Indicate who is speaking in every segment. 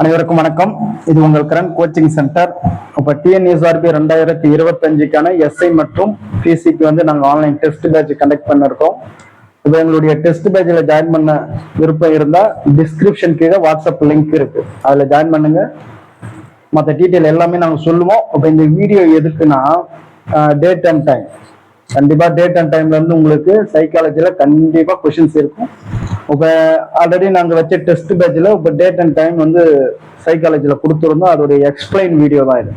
Speaker 1: அனைவருக்கும் வணக்கம். இது உங்கள் கரண் கோச்சிங் சென்டர் இப்போ டிஎன்எஸ்ஆர்பி ரெண்டாயிரத்தி இருபத்தஞ்சுக்கான எஸ்ஐ மற்றும் பிசிக்கு வந்து நாங்கள் ஆன்லைன் டெஸ்ட் பேட்ச் கண்டக்ட் பண்ணிருக்கோம். இப்போ எங்களுடைய டெஸ்ட் பேட்சில் ஜாயின் பண்ண விருப்பம் இருந்தால் டிஸ்கிரிப்ஷன் கீழே வாட்ஸ்அப் லிங்க் இருக்கு. அதில் ஜாயின் பண்ணுங்க. மற்ற டீட்டெயில் எல்லாமே நாங்கள் சொல்லுவோம். இப்போ இந்த வீடியோ எதுக்குன்னா டேட் அண்ட் டைம் கண்டிப்பாக டேட் அண்ட் டைம்ல இருந்து உங்களுக்கு சைக்காலஜியில் கண்டிப்பாக கொஷின்ஸ் இருக்கும். இப்போ ஆல்ரெடி நாங்க வச்ச டெஸ்ட் பேட்ச்ல இப்போ டேட் அண்ட் டைம் வந்து சைக்காலஜில கொடுத்துருந்தோம். அதோடைய எக்ஸ்பிளைன் வீடியோ தான் இது.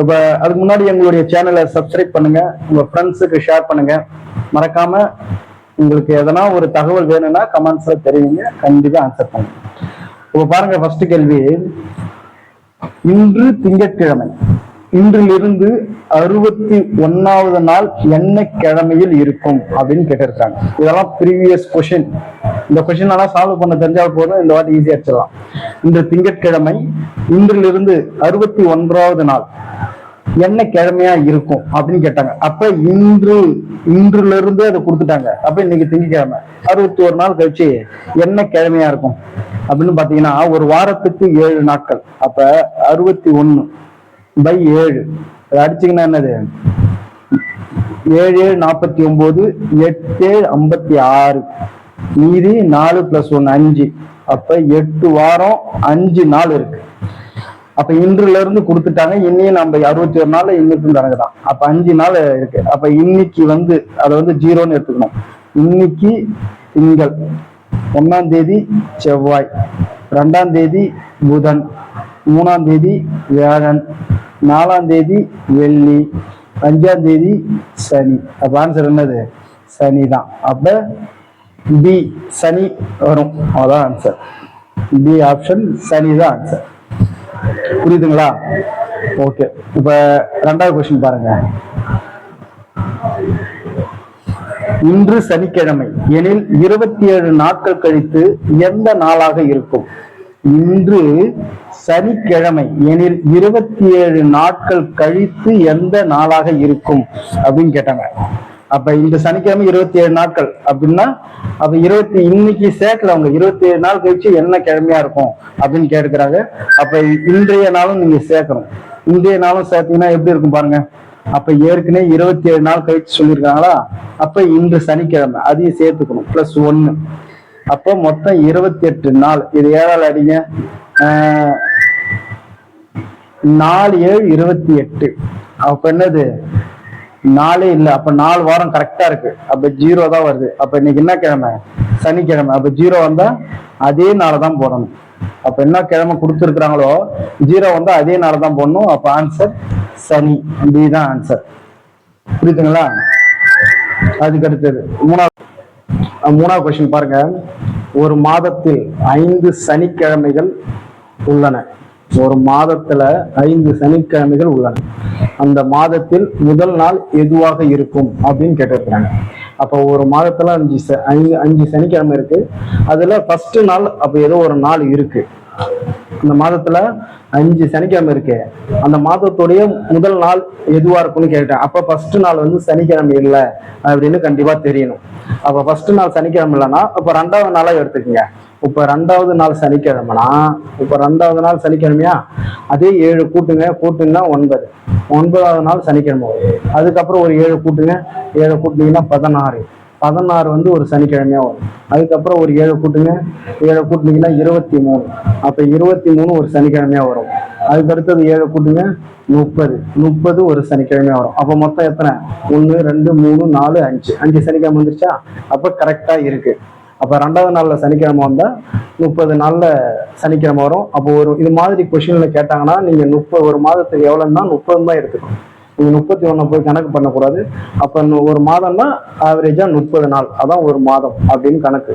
Speaker 1: இப்போ அதுக்கு முன்னாடி எங்களுடைய சேனலை சப்ஸ்கிரைப் பண்ணுங்க. உங்க ஃப்ரெண்ட்ஸுக்கு ஷேர் பண்ணுங்க. மறக்காம உங்களுக்கு எதனா ஒரு தகவல் வேணும்னா கமெண்ட்ஸ்ல தெரிவிங்க. கண்டிப்பா ஆன்சர் பண்ணுங்க. இப்போ பாருங்க ஃபர்ஸ்ட் கேள்வி. இன்று திங்கட்கிழமை. இன்றிலிருந்து அறுபத்தி ஒன்னாவது நாள் என்ன கிழமையில் இருக்கும் அப்படின்னு கேட்டிருக்காங்க. இதெல்லாம் ப்ரீவியஸ் கொஷின் இந்த கொஷின் எல்லாம் சால்வ் பண்ண தெரிஞ்சால் போதும். இந்த வாட்டி ஈஸியா அடிச்சிடலாம் இந்த திங்கட்கிழமை இன்றிலிருந்து அறுபத்தி ஒன்றாவது நாள் என்ன கிழமையா இருக்கும் அப்படின்னு கேட்டாங்க. அப்ப இன்று இன்றுல இருந்து அதை கொடுத்துட்டாங்க. அப்ப இன்னைக்கு திங்கக்கிழமை அறுபத்தி ஒரு நாள் கழிச்சு என்ன கிழமையா இருக்கும் அப்படின்னு பாத்தீங்கன்னா ஒரு வாரத்துக்கு ஏழு நாட்கள். அப்ப அறுபத்தி ஒண்ணு பை ஏழு. அது அடிச்சீங்கன்னா என்னது? ஏழு ஏழு நாற்பத்தி ஒன்பது எட்டு ஏழு ஐம்பத்தி ஆறு. மீதி நாலு பிளஸ் ஒன்னு அஞ்சு. அப்ப எட்டு வாரம் அஞ்சு நாள் இருக்கு. அப்ப இன்றுல இருந்து கொடுத்துட்டாங்க. இன்னையும் நம்ம அறுபத்தி ஒரு நாள் இன்னைக்கும் கணக்குதான் அப்ப அஞ்சு நாள் இருக்கு. அப்ப இன்னைக்கு வந்து அதை வந்து ஜீரோன்னு எடுத்துக்கணும். இன்னைக்கு திங்கள் ஒன்னாம் தேதி செவ்வாய். ரெண்டாம் தேதி புதன். மூணாம் தேதி வியாழன் நாலாம் தேதி வெள்ளி அஞ்சாம் தேதி சனி. அப்ப ஆன்சர் என்னது? சனி தான் அப்ப பி சனி வரும். அதான் ஆன்சர் பி ஆப்ஷன் சனி தான் ஆன்சர் புரியுதுங்களா? ஓகே இப்ப ரெண்டாவது கொஸ்டின் பாருங்க. இன்று சனிக்கிழமை எனில் இருபத்தி ஏழு நாட்கள் கழித்து எந்த நாளாக இருக்கும்? இன்று சனிக்கிழமை எனில் இருபத்தி ஏழு நாட்கள் கழித்து எந்த நாளாக இருக்கும் அப்படின்னு கேட்டாங்க. அப்ப இந்த சனிக்கிழமை இருபத்தி ஏழு நாட்கள் அப்படின்னா அப்ப இருபத்தி இன்னைக்கு சேர்க்கல அவங்க இருபத்தி ஏழு நாள் கழிச்சு என்ன கிழமையா இருக்கும் அப்படின்னு கேட்டுக்கிறாங்க. அப்ப இன்றைய நாளும் நீங்க சேர்க்கணும். இன்றைய நாளும் சேர்த்தீங்கன்னா எப்படி இருக்கும் பாருங்க. அப்ப ஏற்கனவே இருபத்தி ஏழு நாள் கழிச்சு சொல்லியிருக்காங்களா? அப்ப இன்று சனிக்கிழமை அதையும் சேர்த்துக்கணும் பிளஸ் ஒன்னு அப்போ மொத்தம் இருபத்தி எட்டு நாள். இது ஏழால் அடிங்க. நாலு ஏழு இருபத்தி எட்டு. அப்ப என்னது? நாலே இல்ல. அப்ப நாலு வாரம் கரெக்டா இருக்கு. அப்ப ஜீரோ தான் வருது. அப்ப இன்னைக்கு என்ன கிழமை? சனிக்கிழமை. அப்ப ஜீரோ வந்தா அதே நாளை தான் போடணும். அப்ப என்ன கிழமை கொடுத்துருக்குறாங்களோ ஜீரோ வந்தா அதே நாளை தான் போடணும். அப்ப ஆன்சர் சனி. பி தான் ஆன்சர் புரியுதுங்களா? அதுக்கு அடுத்தது மூணாவது மூணாவது கொஸ்டின் பாருங்க. ஒரு மாதத்தில் ஐந்து சனிக்கிழமைகள் உள்ளன. ஒரு மாதத்துல ஐந்து சனிக்கிழமைகள் உள்ளன. அந்த மாதத்தில் முதல் நாள் எதுவாக இருக்கும் அப்படின்னு கேட்டிருக்கிறாங்க. அப்போ ஒரு மாதத்துல அஞ்சு ஐந்து அஞ்சு சனிக்கிழமை இருக்கு. அதுல ஃபர்ஸ்ட் நாள் அப்ப ஏதோ ஒரு நாள் இருக்கு. அந்த மாதத்துல அஞ்சு சனிக்கிழமை இருக்கு. அந்த மாதத்துடைய முதல் நாள் எதுவா இருக்கும்னு கேட்டேன் அப்ப ஃபர்ஸ்ட் நாள் வந்து சனிக்கிழமை இல்லை அப்படின்னு கண்டிப்பா தெரியணும். அப்ப ஃபர்ஸ்ட் நாள் சனிக்கிழமை இல்லைன்னா இப்ப ரெண்டாவது நாளா எடுத்துக்கோங்க. இப்ப ரெண்டாவது நாள் சனிக்கிழமைனா இப்ப ரெண்டாவது நாள் சனிக்கிழமையா? அதே ஏழு கூட்டுங்க. கூட்டுங்கன்னா ஒன்பது. ஒன்பதாவது நாள் சனிக்கிழமை. அதுக்கப்புறம் ஒரு ஏழு கூட்டுங்க. ஏழு கூட்டினீங்கன்னா பதினாறு. பதினாறு வந்து ஒரு சனிக்கிழமையா வரும். அதுக்கப்புறம் ஒரு ஏழு கூட்டுங்க. ஏழு கூட்டினீங்கன்னா இருபத்தி மூணு அப்ப இருபத்தி மூணு ஒரு சனிக்கிழமையா வரும். அதுக்கு அடுத்தது ஏழை கூட்டுங்க. முப்பது. முப்பது ஒரு சனிக்கிழமையா வரும். அப்ப மொத்தம் எத்தனை? ஒன்று ரெண்டு மூணு நாலு அஞ்சு. அஞ்சு சனிக்கிழமை வந்துருச்சா? அப்ப கரெக்டா இருக்கு. அப்ப ரெண்டாவது நாள்ல சனிக்கிழமை வந்தா முப்பது நாள்ல சனிக்கிழமை வரும். அப்போ ஒரு இது மாதிரி கொஸ்டின்ல கேட்டாங்கன்னா நீங்க முப்பது ஒரு மாதத்துக்கு எவ்வளவுன்னா முப்பது தான் எடுத்துக்கணும். நீங்க முப்பத்தி ஒண்ணு போய் கணக்கு பண்ணக்கூடாது. அப்ப ஒரு மாதம்னா ஆவரேஜா முப்பது நாள். அதான் ஒரு மாதம் அப்படின்னு கணக்கு.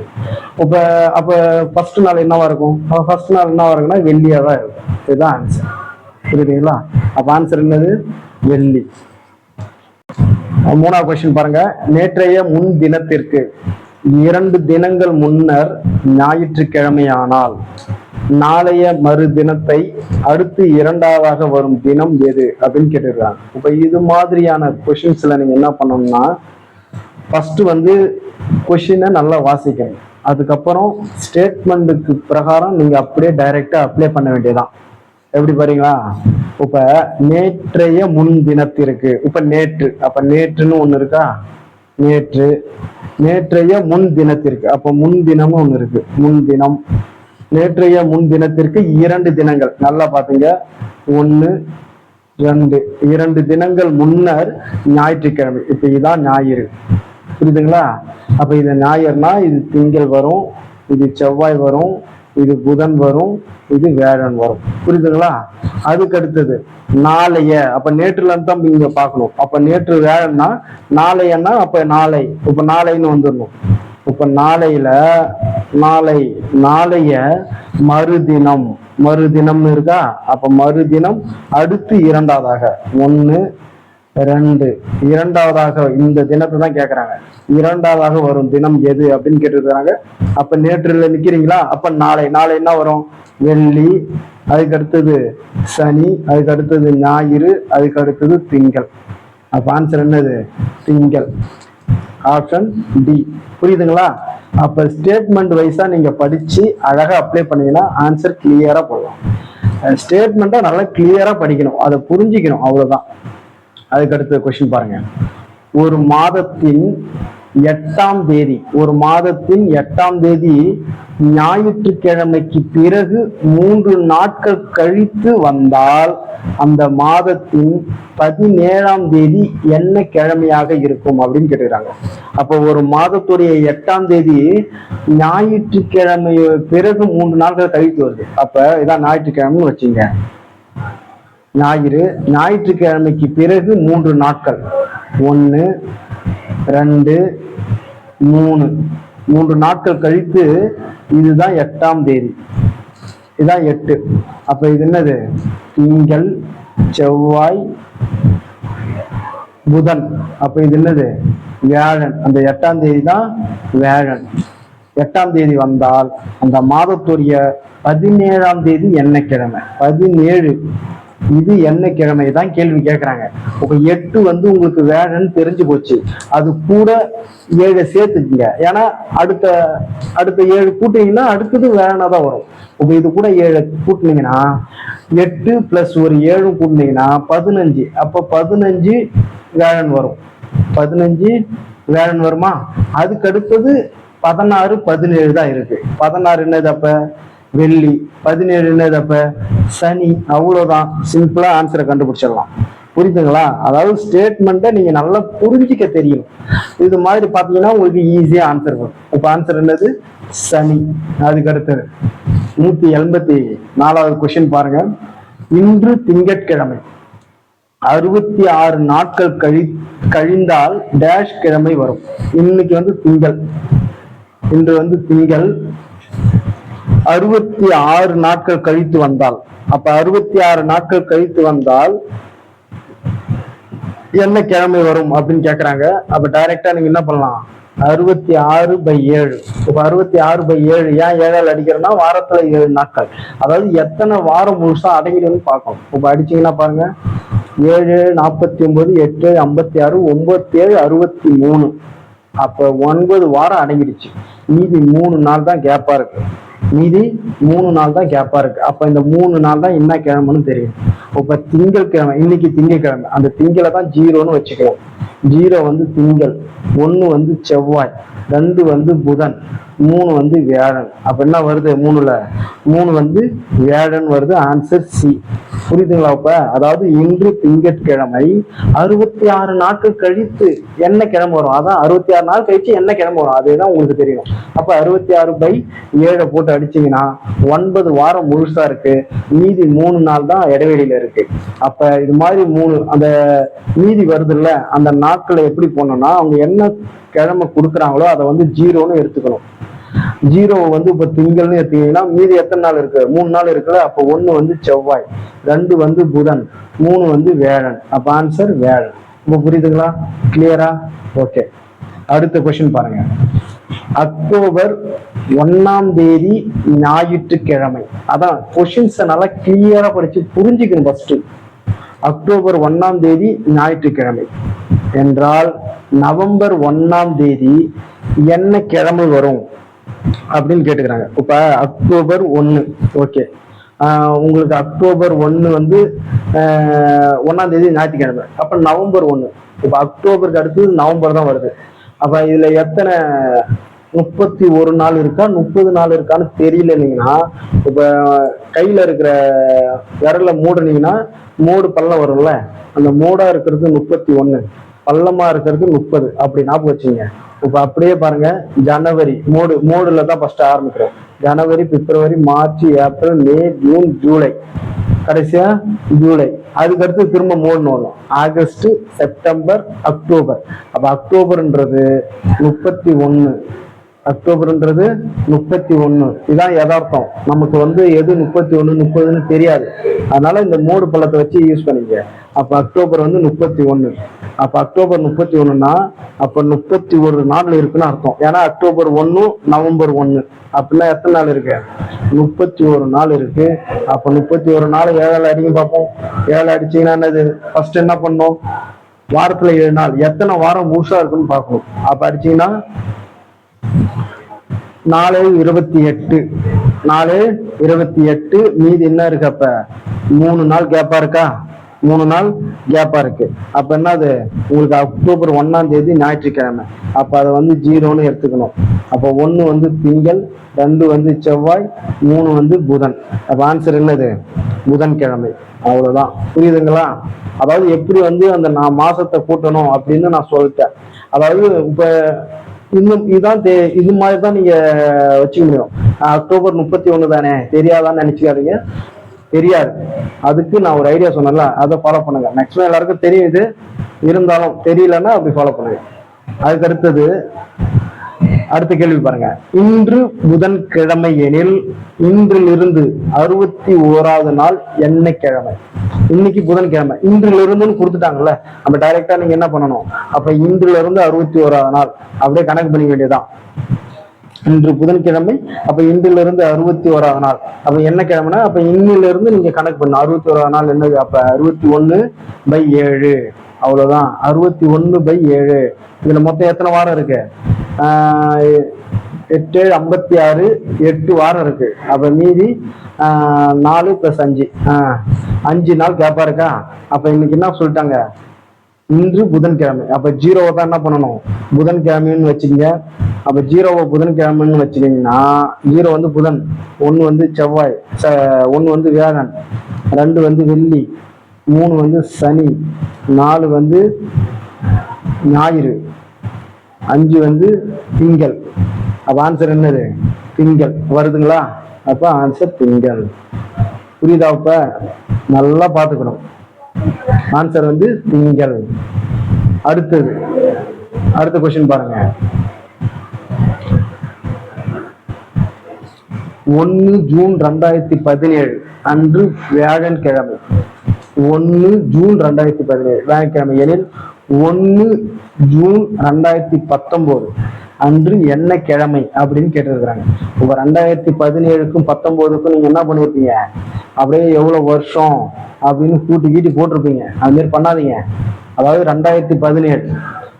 Speaker 1: இப்ப அப்ப ஃபர்ஸ்ட் நாள் என்னவா இருக்கும்? ஃபர்ஸ்ட் நாள் என்னவா இருக்குன்னா வெள்ளியா தான் இருக்கும். இதுதான் ஆன்சர் புரியுதுங்களா? அப்ப ஆன்சர் என்னது? வெள்ளி. மூணாவது கொஸ்டின் பாருங்க. நேற்றைய முன் தினத்திற்கு இரண்டு தினங்கள் முன்னர் ஞாயிற்றுக்கிழமையானால் நாளைய மறு தினத்தை அடுத்து இரண்டாவதாக வரும் தினம் எது அப்படின்னு கேட்டிருக்காங்க. இப்போ இது மாதிரியான கொஷின்ஸில் நீங்க என்ன பண்ணணும்னா ஃபர்ஸ்ட் வந்து கொஷினை நல்லா வாசிக்கணும். அதுக்கப்புறம் ஸ்டேட்மெண்ட்டுக்கு பிரகாரம் நீங்க அப்படியே டைரக்டா அப்ளை பண்ண வேண்டியதுதான். எப்படி பாருங்களா? இப்ப நேற்றைய முன்தினத்திற்கு இப்ப நேற்று. அப்ப நேற்றுன்னு ஒண்ணு இருக்கா? நேற்று. நேற்றைய முன் தினத்திற்கு அப்ப முன்தினம்னு ஒண்ணு இருக்கு. முன்தினம் நேற்றைய முன்தினத்திற்கு இரண்டு தினங்கள். நல்லா பாத்துங்க. ஒன்னு ரெண்டு. இரண்டு தினங்கள் முன்னர் ஞாயிற்றுக்கிழமை. இப்ப இதான் ஞாயிறு. புரியுதுங்களா? அப்ப இது ஞாயிறுனா இது திங்கள் வரும் இது செவ்வாய் வரும் இது புதன் வரும் இது வேழன் வரும். புரியுதுங்களா? அதுக்கு அடுத்தது நாளைய. அப்ப நேற்றுல இருந்து தான் இங்க பார்க்கணும் அப்ப நேற்று வேழன்னா நாளையன்னா அப்ப நாளை. இப்ப நாளைன்னு வந்துடணும். இப்ப நாளையில நாளை நாளைய மறுதினம். மறுதினம்னு இருக்கா? அப்ப மறுதினம் அடுத்து இரண்டாவதாக. ஒன்று ரெண்டு. இரண்டாவதாக இந்த தினத்தை தான் கேக்குறாங்க. இரண்டாவதாக வரும் தினம் எது அப்படின்னு கேட்டுருக்காங்க. அப்ப நேற்றுல நிக்கிறீங்களா? அப்ப நாளை நாளை என்ன வரும்? வெள்ளி அதுக்கு அடுத்தது சனி அதுக்கு அடுத்தது ஞாயிறு அதுக்கு அடுத்தது திங்கள். அப்ப ஆன்சர் என்னது? திங்கள். ஆப்ஷன் டி புரியுதுங்களா? அப்ப ஸ்டேட்மெண்ட் வைஸா நீங்க படிச்சு அழகா அப்ளை பண்ணீங்கன்னா ஆன்சர் கிளியரா போடலாம். ஸ்டேட்மெண்ட்டை நல்லா கிளியரா படிக்கணும். அதை புரிஞ்சுக்கணும். அவ்வளவுதான். அதுக்கு அடுத்த கொஸ்டின் பாருங்க. ஒரு மாதத்தின் எட்டாம் தேதி ஒரு மாதத்தின் எட்டாம் தேதி ஞாயிற்றுக்கிழமைக்கு பிறகு மூன்று நாட்கள் கழித்து வந்தால் அந்த மாதத்தின் பதினேழாம் தேதி என்ன கிழமையாக இருக்கும் அப்படின்னு கேட்டுக்கிறாங்க. அப்போ ஒரு மாதத்துடைய எட்டாம் தேதி ஞாயிற்றுக்கிழமை பிறகு மூன்று நாட்கள் கழித்து வருது. அப்ப இதான் ஞாயிற்றுக்கிழமைன்னு வச்சுங்க. ஞாயிறு ஞாயிற்றுக்கிழமைக்கு பிறகு மூன்று நாட்கள். ஒன்று ரெண்டு மூணு. மூன்று நாட்கள் கழித்து இதுதான் எட்டாம் தேதி. இதான் எட்டு. அப்ப இது என்னது? திங்கள் செவ்வாய் புதன். அப்ப இது என்னது? வியாழன். அந்த எட்டாம் தேதி தான் வியாழன். எட்டாம் தேதி வந்தால் அந்த மாதத்துடைய பதினேழாம் தேதி என்ன கிழமை பதினேழு. இது என்ன கிழமை தான் கேள்வி கேட்கறாங்க இப்ப எட்டு வந்து உங்களுக்கு வேழன்னு தெரிஞ்சு போச்சு. அது கூட ஏழை சேர்த்துக்குங்க. ஏன்னா அடுத்த அடுத்த ஏழு கூட்டினீங்கன்னா அடுத்தது வேழனா தான் வரும். இப்ப இது கூட ஏழு கூட்டினீங்கன்னா எட்டு பிளஸ் ஒரு ஏழு கூட்டினீங்கன்னா பதினஞ்சு. அப்ப பதினஞ்சு வேழன் வரும். பதினஞ்சு வேழன் வருமா? அதுக்கு அடுத்தது பதினாறு பதினேழு தான் இருக்கு. பதினாறு என்னது அப்ப? வெள்ளி பதினேழு என்னது அப்ப? சனி அவ்வளவுதான். சிம்பிளா ஆன்சரை கண்டுபிடிச்சிடலாம். புரியுதுங்களா அதாவது ஸ்டேட்மெண்ட்டை நீங்க நல்லா புரிஞ்சிக்க தெரியும். இது மாதிரி பாத்தீங்கன்னா உங்களுக்கு ஈஸியா ஆன்சர் வரும். இப்ப ஆன்சர் என்னது? சனி. அதுக்கு அடுத்தது நூத்தி எண்பத்தி நாலாவது கொஸ்டின் பாருங்க. இன்று திங்கட்கிழமை அறுபத்தி ஆறு நாட்கள் கழி கழிந்தால் டேஷ் கிழமை வரும். இன்னைக்கு வந்து திங்கள். இன்று வந்து திங்கள் அறுபத்தி ஆறு நாட்கள் கழித்து வந்தால் அப்ப அறுபத்தி ஆறு நாட்கள் கழித்து வந்தால் என்ன கிழமை வரும் அப்படின்னு கேக்குறாங்க. அப்ப டைரக்டா நீங்க என்ன பண்ணலாம்? அறுபத்தி ஆறு பை ஏழு. இப்ப அறுபத்தி ஆறு பை ஏழு ஏன் ஏழால் அடிக்கிறேன்னா வாரத்துல ஏழு நாட்கள். அதாவது எத்தனை வாரம் முழுசா அடங்கிடுன்னு பார்க்கணும். இப்ப அடிச்சீங்கன்னா பாருங்க. ஏழு நாற்பத்தி ஒன்பது எட்டு ஐம்பத்தி ஆறு ஒன்பத்தி ஏழு அறுபத்தி மூணு. அப்ப ஒன்பது வாரம் அடங்கிடுச்சு. மீதி மூணு நாள் தான் கேப்பா இருக்கு. மீதி மூணு நாள் தான் கேப்பா இருக்கு. அப்ப இந்த மூணு நாள் தான் என்ன கிழமைன்னு தெரியும். இப்ப திங்கட்கிழமை இன்னைக்கு திங்கட்கிழமை. அந்த திங்களை தான் ஜீரோன்னு வச்சுக்குவோம். ஜீரோ வந்து திங்கள் ஒண்ணு வந்து செவ்வாய் ரெண்டு வந்து புதன் மூணு வந்து வியாழன். அப்ப என்ன வருது? மூணுல. மூணு வந்து வியாழன் வருது. ஆன்சர் சி புரியுதுங்களா இப்ப அதாவது இன்று திங்கட்கிழமை அறுபத்தி ஆறு நாட்கள் கழித்து என்ன கிழமை வரும்? அதான் அறுபத்தி ஆறு நாள் கழிச்சு என்ன கிழமை வரும்? அதுதான் உங்களுக்கு தெரியும். அப்ப அறுபத்தி ஆறு பை ஏழை போட்டு அடிச்சீங்கன்னா ஒன்பது வாரம் முழுசா இருக்கு. மீதி மூணு நாள் தான் இடைவெளியில இருக்கு. அப்ப இது மாதிரி மூணு அந்த மீதி வருதுல்ல அந்த நாட்களை எப்படி போடணும்னா அவங்க என்ன கிழமை கொடுக்குறாங்களோ அதை வந்து ஜீரோன்னு எடுத்துக்கணும். ஜீரோ வந்து இப்ப திங்கள்னு எடுத்தீங்கன்னா மீதி எத்தனை நாள் இருக்கு? மூணு நாள் இருக்குல்ல அப்ப ஒண்ணு வந்து செவ்வாய் ரெண்டு வந்து புதன் மூணு வந்து வேழன் அப்ப ஆன்சர் வேழன் இப்ப புரியுதுங்களா? கிளியரா ஓகே அடுத்த கொஸ்டின் பாருங்க. அக்டோபர் ஒண்ணாம் தேதி ஞாயிற்றுக்கிழமை. அதான் கொஸ்டின்ஸை நல்லா கிளியரா படிச்சு புரிஞ்சுக்கணும் ஃபர்ஸ்ட் அக்டோபர் ஒண்ணாம் தேதி ஞாயிற்றுக்கிழமை. என்றால் நவம்பர் ஒண்ணாம் தேதி என்ன கிழமை வரும்? அப்படின்னு கேட்டுக்கிறாங்க. இப்ப அக்டோபர் ஒன்று ஓகே உங்களுக்கு அக்டோபர் ஒன்று வந்து ஆஹ் ஒண்ணாம் தேதி ஞாயிற்றுக்கிழமை. அப்ப நவம்பர் ஒன்று இப்ப அக்டோபருக்கு அடுத்தது நவம்பர் தான் வருது. அப்ப இதுல எத்தனை முப்பத்தி ஒரு நாள் இருக்கா முப்பது நாள் இருக்கான்னு தெரியலனீங்கன்னா இப்ப கையில இருக்கிற விரல மூடுனீங்கன்னா மூடு பள்ளம் வரும்ல. அந்த மூடா இருக்கிறது முப்பத்தி ஒண்ணு பள்ளமா இருக்கிறது முப்பது. அப்படி ஞாபகம் வச்சுங்க இப்ப அப்படியே பாருங்க ஜனவரி மூடு மூடுல தான் ஃபர்ஸ்ட் ஆரம்பிக்கிறோம். ஜனவரி பிப்ரவரி மார்ச் ஏப்ரல் மே ஜூன் ஜூலை. கடைசியா ஜூலை. அதுக்கடுத்து திரும்ப மூணு வரும். ஆகஸ்ட் செப்டம்பர் அக்டோபர். அப்ப அக்டோபர்ன்றது முப்பத்தி ஒண்ணு. அக்டோபர்ன்றது முப்பத்தி ஒண்ணு. இதான் யதார்த்தம். நமக்கு வந்து எது முப்பத்தி ஒண்ணு முப்பதுன்னு தெரியாது. அதனால இந்த மூடு பழத்தை வச்சு யூஸ் பண்ணிக்க அப்போ அக்டோபர் வந்து முப்பத்தி ஒண்ணு. அப்போ அக்டோபர் முப்பத்தி ஒண்ணுன்னா அப்போ முப்பத்தி ஒரு நாள் இருக்குன்னு அர்த்தம். ஏன்னா அக்டோபர் ஒன்று நவம்பர் ஒன்று அப்படின்னா எத்தனை நாள் இருக்கு? முப்பத்தி ஒரு நாள் இருக்கு. அப்போ முப்பத்தி ஒரு நாள் ஏழாள் அடிங்க பார்ப்போம். ஏழை அடிச்சீங்கன்னா என்னது? ஃபர்ஸ்ட் என்ன பண்ணோம் வாரத்தில் ஏழு நாள். எத்தனை வாரம் முழுசா இருக்குன்னு பார்க்கணும். அப்போ அடிச்சீங்கன்னா நாலு இருபத்தி எட்டு. நாலு இருபத்தி எட்டு. மீதி என்ன இருக்கு அப்ப? மூணு நாள் கேப்பா இருக்கா? மூணு நாள் கேப்பா இருக்கு. அப்ப என்னது? உங்களுக்கு அக்டோபர் ஒண்ணாம் தேதி ஞாயிற்றுக்கிழமை. அப்ப அதை வந்து ஜீரோன்னு எடுத்துக்கணும். அப்ப ஒண்ணு வந்து திங்கள் ரெண்டு வந்து செவ்வாய் மூணு வந்து புதன். அப்ப ஆன்சர் என்னது? புதன்கிழமை. அவ்வளவுதான். புரியுதுங்களா? அதாவது எப்படி வந்து அந்த நான் மாசத்தை கூட்டணும் அப்படின்னு நான் சொல்லிட்டேன். அதாவது இப்ப இன்னும் இதுதான் தே- இது மாதிரி தான் நீங்க வச்சுக்க முடியும். அக்டோபர் முப்பத்தி ஒன்று தானே? தெரியாதான்னு நினைச்சுக்காதீங்க. தெரியாது. அதுக்கு நான் ஒரு ஐடியா சொன்னேன்ல அதை ஃபாலோ பண்ணுங்க. மேக்ஸிமம் எல்லாருக்கும் தெரியுது இருந்தாலும் தெரியலன்னா அப்படி ஃபாலோ பண்ணுங்க. அதுக்கு அடுத்தது அடுத்த கேள்வி பாருங்க. இன்று புதன்கிழமை எனில் இன்றிலிருந்து அறுபத்தி ஓராவது நாள் என்ன கிழமை இன்னைக்கு புதன்கிழமை இன்றுல இருந்து கொடுத்துட்டாங்கல்ல நம்ம டைரக்டா நீங்க என்ன பண்ணணும்? அப்ப இன்றுல இருந்து அறுபத்தி ஓராவது நாள். அப்படியே கணக்கு பண்ணிக்க வேண்டியதுதான். இன்று புதன்கிழமை அப்ப இன்றுல இருந்து அறுபத்தி ஓராவது நாள். அப்ப என்ன கிழமைனா அப்ப இன்னில இருந்து நீங்க கணக்கு பண்ணணும். அறுபத்தி ஓராவது நாள் என்னது? அப்ப அறுபத்தி ஒண்ணு பை ஏழு. அவ்வளவுதான். அறுபத்தி ஒண்ணு பை ஏழு. இதுல மொத்தம் எத்தனை வாரம் இருக்கு? ஆஹ் எட்டு ஏழு ஐம்பத்தி ஆறு எட்டு வாரம் இருக்கு. அப்ப மீதி நாலு பிளஸ் அஞ்சு. அஞ்சு நாள் கேப்பா இருக்கா? அப்ப இன்னைக்கு என்ன சொல்லிட்டாங்க? இன்று புதன்கிழமை. அப்ப ஜீரோவை தான் என்ன பண்ணணும்? புதன்கிழமைன்னு வச்சுக்கங்க. அப்ப ஜீரோவை புதன்கிழமைன்னு வச்சுக்கிங்கன்னா ஜீரோ வந்து புதன் ஒன்று வந்து செவ்வாய் ச ஒன்று வந்து வியாழன் ரெண்டு வந்து வெள்ளி மூணு வந்து சனி நாலு வந்து ஞாயிறு அஞ்சு வந்து திங்கள். அப்ப ஆன்சர் என்னது? திங்கள். வருதுங்களா? அப்ப ஆன்சர் திங்கள். புரியுதா இப்ப நல்லா பார்த்துக்கணும். ஆன்சர் வந்து திங்கள். அடுத்தது. அடுத்த கொஸ்டின் பாருங்க. ஒன்னு ஜூன் ரெண்டாயிரத்தி பதினேழு. அன்று வியாழன்கிழமை. ஒன்னு ஜூன் ரெண்டாயிரத்தி பதினேழு. வியாழக்கிழமை எனில் ஒன்னு ஜூன் ரெண்டாயிரத்தி பத்தொன்பது அன்று என்ன கிழமை அப்படின்னு கேட்டிருக்கிறாங்க. இப்போ ரெண்டாயிரத்தி பதினேழுக்கும் பத்தொன்பதுக்கும் நீங்க என்ன பண்ணிருப்பீங்க? அப்படியே எவ்வளவு வருஷம் அப்படின்னு கூட்டி கீட்டி போட்டிருப்பீங்க. அது மாதிரி பண்ணாதீங்க. அதாவது ரெண்டாயிரத்தி பதினேழு.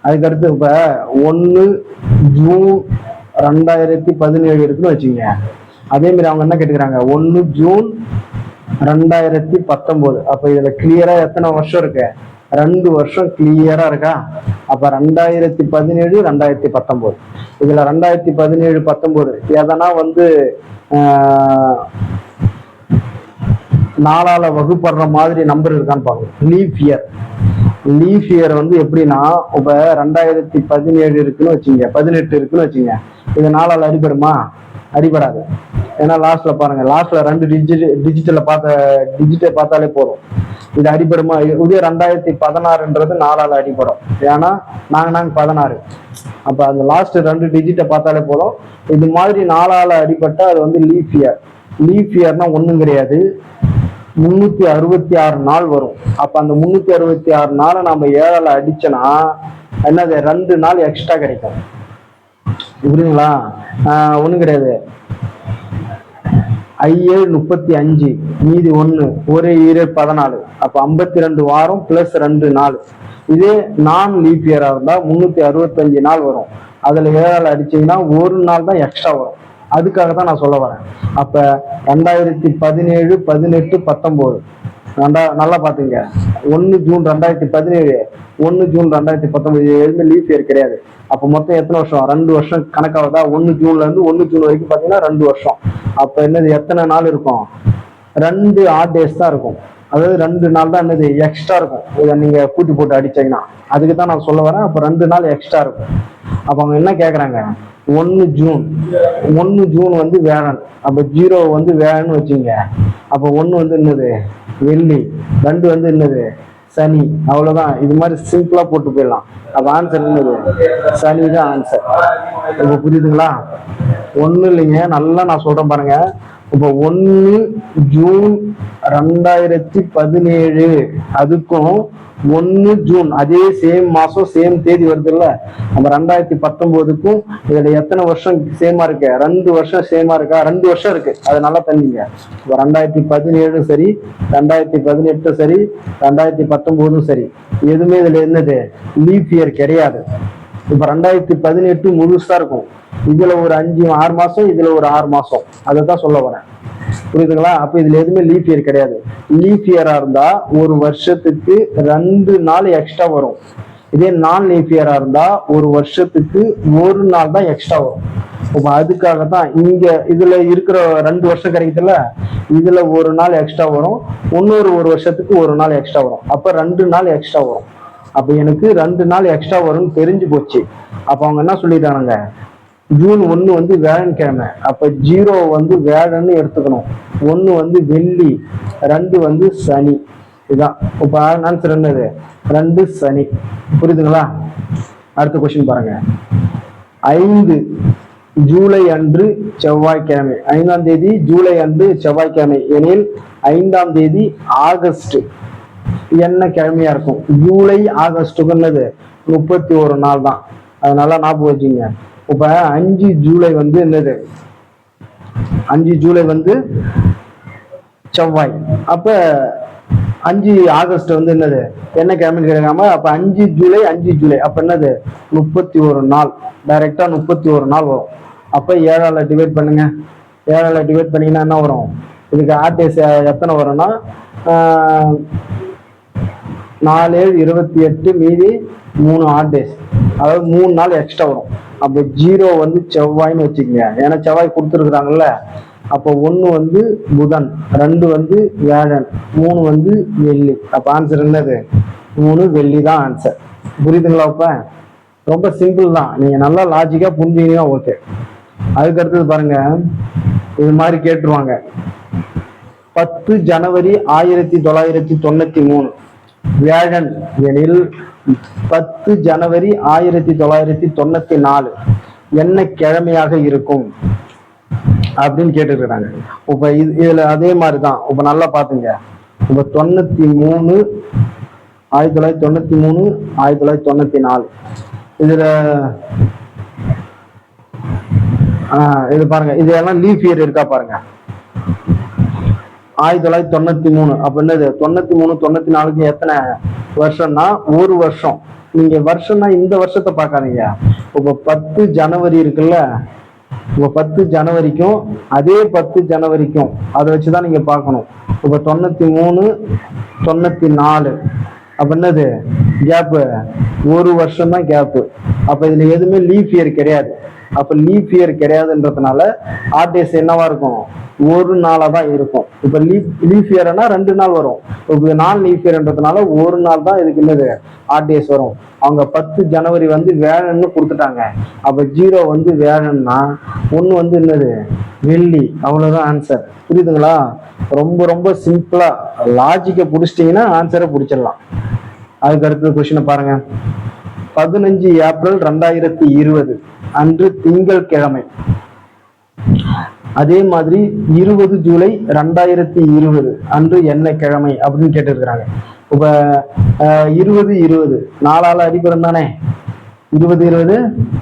Speaker 1: அதுக்கடுத்து இப்ப ஒன்னு ஜூன் ரெண்டாயிரத்தி பதினேழு இருக்குன்னு வச்சுக்கோங்க. அதே மாதிரி அவங்க என்ன கேட்டுக்கிறாங்க? ஒன்னு ஜூன் ரெண்டாயிரத்தி பத்தொன்பது. அப்ப இதுல கிளியரா எத்தனை வருஷம் இருக்கு? ரெண்டு வருஷம் கிளியரா இருக்கா? அப்ப ரெண்டாயிரத்தி பதினேழு ரெண்டாயிரத்தி பத்தொன்பது இதுல ரெண்டாயிரத்தி பதினேழு பத்தொன்பது எதனா வந்து ஆஹ், வகுப்படுற மாதிரி நம்பர் இருக்கான்னு பாருங்க. லீஃப் இயர் லீஃப் இயர் வந்து எப்படின்னா இப்ப ரெண்டாயிரத்தி பதினேழு இருக்குன்னு வச்சுங்க பதினெட்டு இருக்குன்னு வச்சுங்க. இது நாளால் அடிபடுமா? அடிபடாது. ஏன்னா லாஸ்ட்ல பாருங்க லாஸ்ட்ல ரெண்டு டிஜிட் டிஜிட்டல பார்த்த டிஜிட்டல் பார்த்தாலே போதும். இது அடிபடுமா? இதே ரெண்டாயிரத்தி பதினாறுன்றது நாலால அடிபடும். ஏன்னா நாங்க நாங்க பதினாறு. அப்ப அந்த லாஸ்ட் ரெண்டு டிஜிட்டை பார்த்தாலே போதும். இது மாதிரி நாலால அடிபட்டா அது வந்து லீஃப் இயர் லீஃப் இயர்னா ஒண்ணும் கிடையாது. முன்னூத்தி அறுபத்தி ஆறு நாள் வரும். அப்ப அந்த முன்னூத்தி அறுபத்தி ஆறு நாளை நம்ம ஏழால அடிச்சோன்னா என்னது ரெண்டு நாள் எக்ஸ்ட்ரா கிடைக்கும். புரியுதுங்களா? ஆஹ் ஒண்ணும் கிடையாது. ஐஏழு முப்பத்தி அஞ்சு மீதி ஒண்ணு ஒரு ஈரே பதினாலு. அப்ப ஐம்பத்தி ரெண்டு வாரம் பிளஸ் ரெண்டு நாள். இதே நான் லீப் இயரா இருந்தா முன்னூத்தி அறுபத்தஞ்சு நாள் வரும். அதுல ஏழால் அடிச்சீங்கன்னா ஒரு நாள் தான் எக்ஸ்ட்ரா வரும். அதுக்காக தான் நான் சொல்ல வரேன். அப்ப ரெண்டாயிரத்தி பதினேழு பதினெட்டு பத்தொன்பது ரெண்டா நல்லா பாத்துங்க. ஒன்னு ஜூன் ரெண்டாயிரத்தி பதினேழு ஒன்னு ஜூன் ரெண்டாயிரத்தி பத்தொன்பது எதுவுமே லீஃப் இயர் கிடையாது. அப்ப மொத்தம் எத்தனை வருஷம்? ரெண்டு வருஷம் கணக்காவதா ஒன்னு ஜூன்ல இருந்து ஒன்னு ஜூன் வரைக்கும் பாத்தீங்கன்னா ரெண்டு வருஷம். அப்ப என்னது எத்தனை நாள் இருக்கும்? ரெண்டு ஆட் டேஸ் தான் இருக்கும். அதாவது ரெண்டு நாள் தான் என்னது எக்ஸ்ட்ரா இருக்கும். இதை நீங்க கூட்டி போட்டு அடிச்சீங்கன்னா. அதுக்கு தான் நான் சொல்ல வரேன். அப்ப ரெண்டு நாள் எக்ஸ்ட்ரா இருக்கும். அப்ப அவங்க என்ன கேக்குறாங்க? ஒன்னு ஜூன். ஒன்னு ஜூன் வந்து வேழன் அப்ப ஜீரோ வந்து வேழன்னு வச்சுங்க அப்ப ஒன்று வந்து என்னது? வெள்ளி. ரெண்டு வந்து என்னது? சனி. அவ்வளவுதான். இது மாதிரி சிம்பிளாக போட்டு போயிடலாம். அப்போ ஆன்சர் என்னது? சனி தான் ஆன்சர் இப்போ புரியுதுங்களா? ஒன்றும் இல்லைங்க. நல்லா நான் சொல்றேன் பாருங்க. இப்ப ஒன்னு ஜூன் ரெண்டாயிரத்தி பதினேழு. அதுக்கும் ஒன்னு ஜூன் அதே சேம் மாசம் சேம் தேதி வருதுல்ல? நம்ம ரெண்டாயிரத்தி பத்தொன்பதுக்கும் இதுல எத்தனை வருஷம் சேமா இருக்கு? ரெண்டு வருஷம் சேமா இருக்கா? ரெண்டு வருஷம் இருக்கு. அது நல்லா தண்ணிங்க இப்போ ரெண்டாயிரத்தி பதினேழும் சரி ரெண்டாயிரத்தி பதினெட்டும் சரி ரெண்டாயிரத்தி பத்தொன்பதும் சரி. எதுவுமே இதுல என்னது? லீப் இயர் கிடையாது. இப்ப ரெண்டாயிரத்தி பதினெட்டு முழுசா இருக்கும். இதுல ஒரு அஞ்சு ஆறு மாசம் இதுல ஒரு ஆறு மாசம். அதை தான் சொல்ல வரேன் புரியுதுங்களா? அப்ப இதுல எதுவுமே லீஃப் இயர் கிடையாது. லீஃப் இயரா இருந்தா ஒரு வருஷத்துக்கு ரெண்டு நாள் எக்ஸ்ட்ரா வரும். இதே நான் லீஃப் இயரா இருந்தா ஒரு வருஷத்துக்கு ஒரு நாள் தான் எக்ஸ்ட்ரா வரும். இப்ப அதுக்காக தான் இங்க இதுல இருக்கிற ரெண்டு வருஷம் கிடைக்குதுல்ல? இதுல ஒரு நாள் எக்ஸ்ட்ரா வரும். இன்னொரு ஒரு வருஷத்துக்கு ஒரு நாள் எக்ஸ்ட்ரா வரும். அப்ப ரெண்டு நாள் எக்ஸ்ட்ரா வரும். அப்ப எனக்கு ரெண்டு நாள் எக்ஸ்ட்ரா வரும்னு தெரிஞ்சு போச்சு. அப்ப அவங்க என்ன சொல்லிட்டானுங்க? ஜூன் ஒன்று வந்து வியாழன்கிழமை அப்ப ஜீரோ வந்து வியாழன்னு எடுத்துக்கணும். ஒன்று வந்து வெள்ளி ரெண்டு வந்து சனி. இதான். இப்போ ஆன்சர் என்னது ரெண்டு சனி. புரியுதுங்களா? அடுத்த கொஸ்டின் பாருங்க. ஐந்து ஜூலை அன்று செவ்வாய்க்கிழமை. ஐந்தாம் தேதி ஜூலை அன்று செவ்வாய்க்கிழமை. எனில் ஐந்தாம் தேதி ஆகஸ்ட். என்ன கிழமையா இருக்கும்? ஜூலை ஆகஸ்டுக்கு என்னது முப்பத்தி ஒரு நாள் தான். அதனால ஞாபகம் வச்சுங்க இப்ப அஞ்சு ஜூலை வந்து என்னது? அஞ்சு ஜூலை வந்து செவ்வாய். அப்ப அஞ்சு ஆகஸ்ட் வந்து என்னது? என்ன கிழமைன்னு கேட்காம அப்ப அஞ்சு ஜூலை அஞ்சு ஜூலை. அப்ப என்னது? முப்பத்தி ஒரு நாள். டைரக்டா முப்பத்தி ஒரு நாள் வரும். அப்ப ஏழால டிவைட் பண்ணுங்க. ஏழால டிவைட் பண்ணீங்கன்னா என்ன வரும்? இதுக்கு ஆர்டிஎஸ் எத்தனை வரும்னா நாலு ஏழு இருபத்தி எட்டு மீதி மூணு ஆட் டேஸ் அதாவது மூணு நாள் எக்ஸ்ட்ரா வரும். அப்போ ஜீரோ வந்து செவ்வாய்னு வச்சுக்கோங்க. ஏன்னா செவ்வாய் கொடுத்துருக்குறாங்கல்ல. அப்போ ஒன்று வந்து புதன் ரெண்டு வந்து வியாழன் மூணு வந்து வெள்ளி. அப்போ ஆன்சர் என்னது? மூணு வெள்ளி தான் ஆன்சர் புரியுதுங்களா இப்போ ரொம்ப சிம்பிள் தான். நீங்கள் நல்லா லாஜிக்காக புரிஞ்சீங்கன்னா ஓகே அதுக்கடுத்தது பாருங்க. இது மாதிரி கேட்டுருவாங்க. பத்து ஜனவரி ஆயிரத்தி தொள்ளாயிரத்தி தொண்ணூற்றி மூணு. வியாழன் எனில் பத்து ஜனவரி ஆயிரத்தி தொள்ளாயிரத்தி தொண்ணூத்தி நாலு. என்ன கிழமையாக இருக்கும்? அப்படின்னு கேட்டுருக்குறாங்க. இப்ப இது இதுல அதே மாதிரிதான். இப்ப நல்லா பாத்துங்க. இப்ப தொண்ணூத்தி மூணு ஆயிரத்தி தொள்ளாயிரத்தி தொண்ணூத்தி மூணு ஆயிரத்தி தொள்ளாயிரத்தி தொண்ணூத்தி நாலு. இதுல ஆஹ் இது பாருங்க. இது எல்லாம் லீஃப் இயர் இருக்கா பாருங்க. ஆயிரத்தி தொள்ளாயிரத்தி தொண்ணூத்தி மூணு. அப்ப என்னது? தொண்ணூத்தி மூணு தொண்ணூத்தி நாலுக்கு எத்தனை வருஷம்னா ஒரு வருஷம். நீங்க வருஷம்னா இந்த வருஷத்தை பார்க்காதீங்க. இப்ப பத்து ஜனவரி இருக்குல்ல? இப்ப பத்து ஜனவரிக்கும் அதே பத்து ஜனவரிக்கும் அதை வச்சுதான் நீங்க பார்க்கணும். இப்ப தொண்ணூத்தி மூணு தொண்ணூத்தி நாலு. அப்ப என்னது? கேப்பு ஒரு வருஷம் தான் கேப்பு அப்ப இதுல எதுவுமே லீஃப் இயர் கிடையாது. அப்ப லீஃப் இயர் கிடையாதுன்றதுனால ஆர்டிஎஸ் என்னவா இருக்கும்? ஒரு நாளாக தான் இருக்கும். இப்ப லீஃப் லீஃப் இயர்னா ரெண்டு நாள் வரும். இப்ப நாள் லீஃப் இயர்ன்றதுனால ஒரு நாள் தான் இதுக்கு என்னது? ஆர்டிஎஸ் வரும். அவங்க பத்து ஜனவரி வந்து வேழன்னு கொடுத்துட்டாங்க. அப்ப ஜீரோ வந்து வேழன்னா ஒண்ணு வந்து என்னது? வெள்ளி. அவ்வளவுதான் ஆன்சர் புரியுதுங்களா? ரொம்ப ரொம்ப சிம்பிளா லாஜிக்கை பிடிச்சிட்டீங்கன்னா ஆன்சரை பிடிச்சிடலாம். அதுக்கு அடுத்தது கொஸ்டினை பாருங்க. பதினஞ்சு ஏப்ரல் ரெண்டாயிரத்தி இருபது அன்று திங்கட்கிழமை அதே மாதிரி இருபது ஜூலை ரெண்டாயிரத்தி இருபது அன்று என்ன கிழமை அப்படின்னு கேட்டிருக்கிறாங்க. இப்ப அஹ், இருபது இருபது நாலால அடிபடும் தானே? இருபது இருபது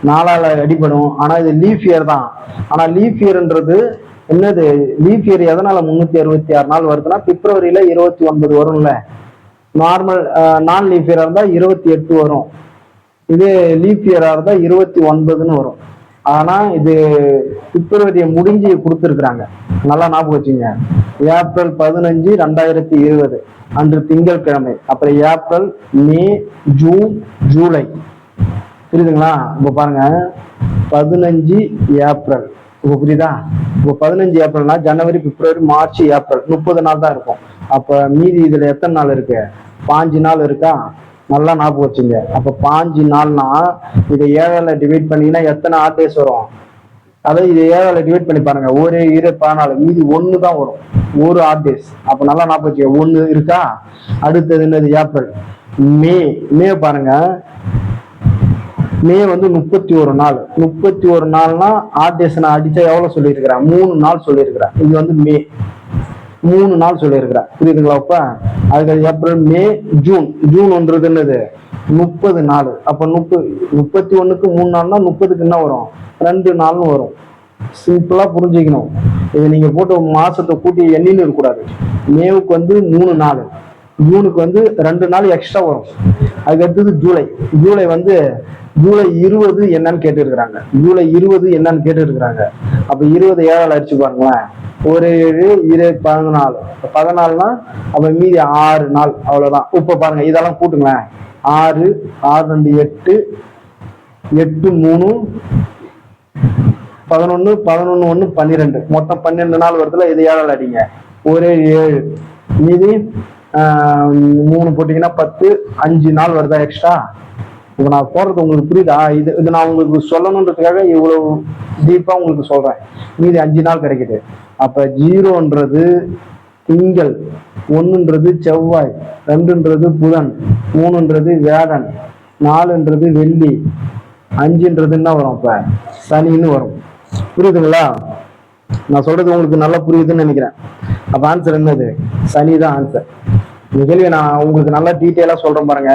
Speaker 1: நாலால அடிபடும். ஆனா இது லீஃப் இயர் தான். ஆனா லீஃப் இயர்ன்றது என்னது? லீஃப் இயர் எதனால முன்னூத்தி அறுபத்தி ஆறு நாள் வருதுன்னா பிப்ரவரியில இருபத்தி ஒன்பது வரும்ல. நார்மல் நான் லீஃப் இயர் இருந்தா இருபத்தி எட்டு வரும். இது லீப் இயரா இருந்தால் இருபத்தி ஒன்பதுன்னு வரும். ஆனா இது பிப்ரவரியை முடிஞ்சு கொடுத்துருக்குறாங்க. நல்லா ஞாபகம் வச்சுங்க. ஏப்ரல் பதினஞ்சு ரெண்டாயிரத்தி இருபது. அன்று திங்கட்கிழமை. அப்புறம் ஏப்ரல் மே ஜூன் ஜூலை. புரியுதுங்களா? இப்போ பாருங்க. பதினஞ்சு ஏப்ரல். இப்போ புரியுதா? இப்போ பதினஞ்சு ஏப்ரல்னா ஜனவரி பிப்ரவரி மார்ச் ஏப்ரல். முப்பது நாள் தான் இருக்கும். அப்போ மீதி இதில் எத்தனை நாள் இருக்கு? பாஞ்சு நாள் இருக்கா? நல்லா ஞாபகம் வச்சுங்க. அப்ப பாஞ்சு நாள்னா இதை ஏழால டிவைட் பண்ணீங்கன்னா எத்தனை ஆட் டேஸ் வரும்? அதாவது இது ஏழால டிவைட் பண்ணி பாருங்க. ஒரு இரு பதினாலு. மீதி ஒன்று தான் வரும். ஒரு ஆட் டேஸ் அப்ப நல்லா ஞாபகம் வச்சுக்க ஒன்று இருக்கா? அடுத்தது என்னது? ஏப்ரல் மே மே பாருங்க. மே வந்து முப்பத்தி ஒரு நாள். முப்பத்தி ஒரு நாள்னா ஆட் டேஸ் நான் அடிச்சா எவ்வளவு சொல்லியிருக்கிறேன்? மூணு நாள் சொல்லியிருக்கிறேன். இது வந்து மே மூணு நாள் சொல்லியிருக்கிறார். புரியுதுங்களா அப்ப? அதுக்கு ஏப்ரல் மே ஜூன். ஜூன் ஒன்றது என்னது? முப்பது நாள். அப்ப முப்பது முப்பத்தி ஒண்ணுக்கு மூணு நாள்னா முப்பதுக்கு என்ன வரும்? ரெண்டு நாள்னு வரும். சிம்பிளா புரிஞ்சுக்கணும். இது நீங்க போட்டு மாசத்தை கூட்டி எண்ணின்னு இருக்கக்கூடாது. மேவுக்கு வந்து மூணு நாள். ஜூனுக்கு வந்து ரெண்டு நாள் எக்ஸ்ட்ரா வரும். அதுக்கு அடுத்தது ஜூலை. ஜூலை வந்து ஜூலை இருபது என்னன்னு கேட்டுருக்குறாங்க. ஜூலை இருபது என்னன்னு கேட்டுருக்குறாங்க. அப்ப இருபது ஏழால் அடிச்சு பாருங்களேன். ஒரு ஏழு இரு பதினாலு. பதினாலுனா அப்ப மீதி ஆறு நாள். அவ்வளவுதான். இப்ப பாருங்க இதெல்லாம் கூட்டுங்களேன். ஆறு ஆறு ரெண்டு எட்டு எட்டு மூணு பதினொன்னு பதினொன்னு ஒன்று பன்னிரெண்டு. மொத்தம் பன்னெண்டு நாள் வருதுல இது ஏழால் அடிங்க ஒரே ஏழு. மீதி ஆஹ், மூணு போட்டிங்கன்னா பத்து அஞ்சு நாள் வருதா எக்ஸ்ட்ரா இப்போ நான் போடுறது உங்களுக்கு புரியுதா? இது இது நான் உங்களுக்கு சொல்லணுன்றதுக்காக இவ்வளோ டீப்பாக உங்களுக்கு சொல்கிறேன் மீதி அஞ்சு நாள் கிடைக்குது. அப்போ ஜீரோன்றது திங்கள் ஒன்றுன்றது செவ்வாய் ரெண்டுன்றது புதன் மூணுன்றது வேடன் நாலுன்றது வெள்ளி அஞ்சுன்றது என்ன வரும் இப்போ. சனின்னு வரும். புரியுதுங்களா? நான் சொல்கிறது உங்களுக்கு நல்லா புரியுதுன்னு நினைக்கிறேன். அப்போ ஆன்சர் என்னது? சனி தான் ஆன்சர் இந்த நான் உங்களுக்கு நல்லா டீட்டெயிலாக சொல்கிறேன் பாருங்க.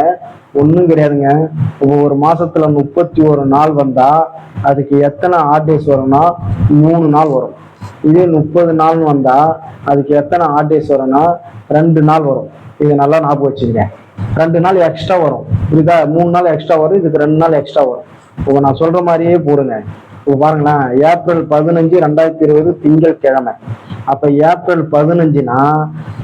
Speaker 1: ஒன்றும் கிடையாதுங்க. இப்போ ஒரு முப்பத்தி ஒரு நாள் வந்தால் அதுக்கு எத்தனை ஆட் டேஸ் வரும்னா மூணு நாள் வரும். இதே முப்பது நாள்னு வந்தால் அதுக்கு எத்தனை ஆட் டேஸ் வரும்னா ரெண்டு நாள் வரும். இது நல்லா ஞாபகம் வச்சுருங்க ரெண்டு நாள் எக்ஸ்ட்ரா வரும். புரியுதா? மூணு நாள் எக்ஸ்ட்ரா வரும். இதுக்கு ரெண்டு நாள் எக்ஸ்ட்ரா வரும். இப்போ நான் சொல்கிற மாதிரியே போடுங்க. இப்போ பாருங்களேன் ஏப்ரல் பதினஞ்சு ரெண்டாயிரத்தி இருபது திங்கட்கிழமை அப்ப ஏப்ரல் பதினஞ்சுனா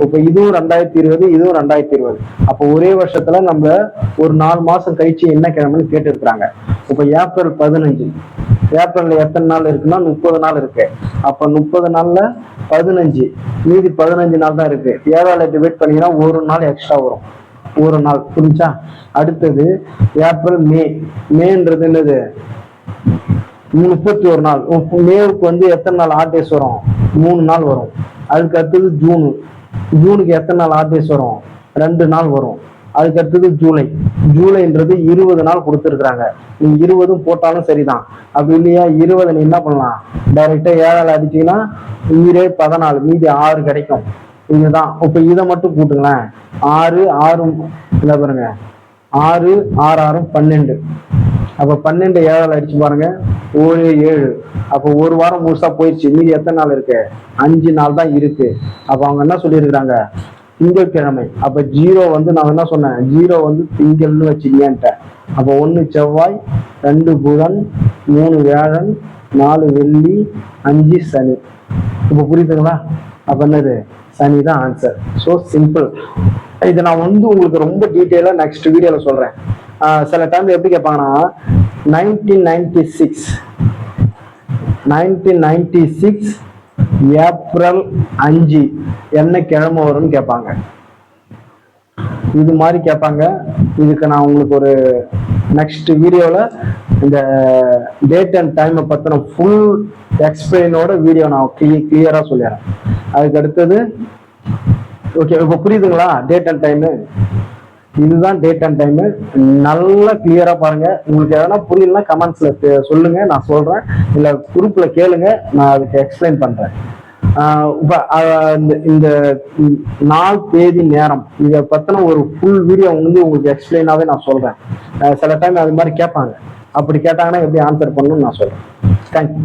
Speaker 1: இப்ப இதுவும் ரெண்டாயிரத்தி இருபது இதுவும் ரெண்டாயிரத்தி இருபது. அப்ப ஒரே வருஷத்துல நம்ம ஒரு நாலு மாசம் கழிச்சு என்ன கிழமைன்னு கேட்டு இருக்கிறாங்க இப்ப ஏப்ரல் பதினஞ்சு. ஏப்ரல்ல எத்தனை நாள் இருக்குன்னா முப்பது நாள் இருக்கு. அப்ப முப்பது நாள்ல பதினஞ்சு. மீதி பதினஞ்சு நாள் தான் இருக்கு. ஏழால டிவைட் பண்ணீங்கன்னா ஒரு நாள் எக்ஸ்ட்ரா வரும். ஒரு நாள். புரிஞ்சா? அடுத்தது ஏப்ரல் மே. மேன்றது என்னது? முப்பத்தி ஒரு நாள். மேவுக்கு வந்து எத்தனை நாள் ஆட் டேஸ் வரும்? மூணு நாள் வரும். அதுக்கு அடுத்தது ஜூன். ஜூனுக்கு எத்தனை நாள் ஆட் டேஸ் வரும்? ரெண்டு நாள் வரும். அதுக்கு அடுத்தது ஜூலை. ஜூலைன்றது இருபது நாள் கொடுத்துருக்குறாங்க. நீ இருபதும் போட்டாலும் சரிதான். அப்படி இல்லையா? இருபது நீ என்ன பண்ணலாம்? டைரெக்டா ஏழால அடிச்சீங்கன்னா உயிரே பதினாலு மீதி ஆறு கிடைக்கும். இதுதான். இப்ப இதை மட்டும் கூட்டுங்களேன். ஆறு ஆறும் இல்லை பாருங்க. ஆறு ஆறு ஆறும் பன்னெண்டு. அப்ப பன்னெண்டு ஏழால் அடிச்சு பாருங்க. ஒரு ஏழு. அப்போ ஒரு வாரம் முழுசா போயிடுச்சு. மீதி எத்தனை நாள் இருக்கு? அஞ்சு நாள் தான் இருக்கு. அப்ப அவங்க என்ன சொல்லியிருக்கிறாங்க? திங்கட்கிழமை. அப்ப ஜீரோ வந்து நான் என்ன சொன்னேன்? ஜீரோ வந்து திங்கள்னு வச்சுக்கேன்ட்டேன் அப்போ ஒன்று செவ்வாய் ரெண்டு புதன் மூணு வியாழன் நாலு வெள்ளி அஞ்சு சனி. இப்போ புரியுதுங்களா? அப்ப என்னது? சனி தான் ஆன்சர் ஸோ சிம்பிள் இது நான் வந்து உங்களுக்கு ரொம்ப டீட்டெயிலாக நெக்ஸ்ட் வீடியோவில் சொல்கிறேன் சில டைம் எப்படி கேட்பாங்கன்னா nineteen ninety six nineteen ninety six April அஞ்சு என்ன கிழமை வரும்னு கேட்பாங்க இது மாதிரி கேட்பாங்க இதுக்கு நான் உங்களுக்கு ஒரு நெக்ஸ்ட் வீடியோவில் இந்த டேட் அண்ட் டைமை பற்றின ஃபுல் எக்ஸ்பிளைனோட வீடியோ நான் கிளிய கிளியராக சொல்லிடுறேன். அதுக்கு அடுத்தது ஓகே இப்போ புரியுதுங்களா? டேட் அண்ட் டைமு இதுதான் டேட் அண்ட் டைமு நல்லா கிளியராக பாருங்கள் உங்களுக்கு எதனா புரியலன்னா கமெண்ட்ஸில் சொல்லுங்கள் நான் சொல்கிறேன் இல்லை குரூப்பில் கேளுங்க. நான் அதுக்கு எக்ஸ்பிளைன் பண்ணுறேன் இந்த இந்த நாள் தேதி நேரம் இதை பற்றின ஒரு ஃபுல் வீடியோ வந்து உங்களுக்கு எக்ஸ்பிளைனாகவே நான் சொல்கிறேன் சில டைம் அது மாதிரி கேட்பாங்க. அப்படி கேட்டாங்கன்னா எப்படி ஆன்சர் பண்ணணும்னு நான் சொல்கிறேன் தேங்க்யூ